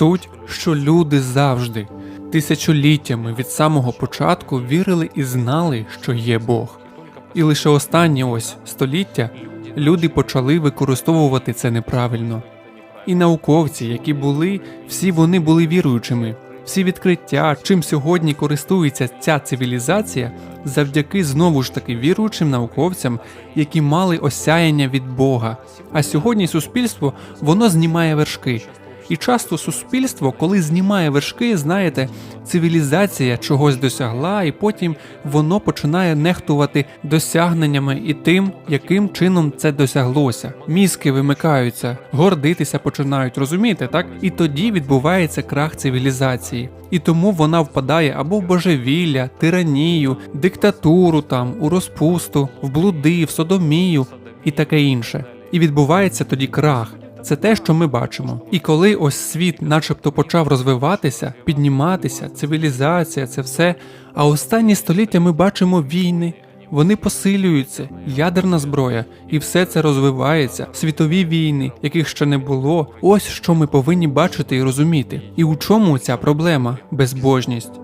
Суть, що люди завжди, тисячоліттями від самого початку вірили і знали, що є Бог. І лише останні ось століття люди почали використовувати це неправильно. І науковці, які були, всі вони були віруючими. Всі відкриття, чим сьогодні користується ця цивілізація, завдяки знову ж таки віруючим науковцям, які мали осяяння від Бога. А сьогодні суспільство воно знімає вершки. І часто суспільство, коли знімає вершки, знаєте, цивілізація чогось досягла, і потім воно починає нехтувати досягненнями і тим, яким чином це досяглося. Мізки вимикаються, гордитися починають, розумієте, так? І тоді відбувається крах цивілізації. І тому вона впадає або в божевілля, тиранію, диктатуру там, у розпусту, в блуди, в содомію і таке інше. І відбувається тоді крах. Це те, що ми бачимо. І коли ось світ, начебто, почав розвиватися, підніматися, цивілізація, це все. А останні століття ми бачимо війни. Вони посилюються, ядерна зброя, і все це розвивається, світові війни, яких ще не було. Ось що ми повинні бачити і розуміти. І у чому ця проблема безбожність.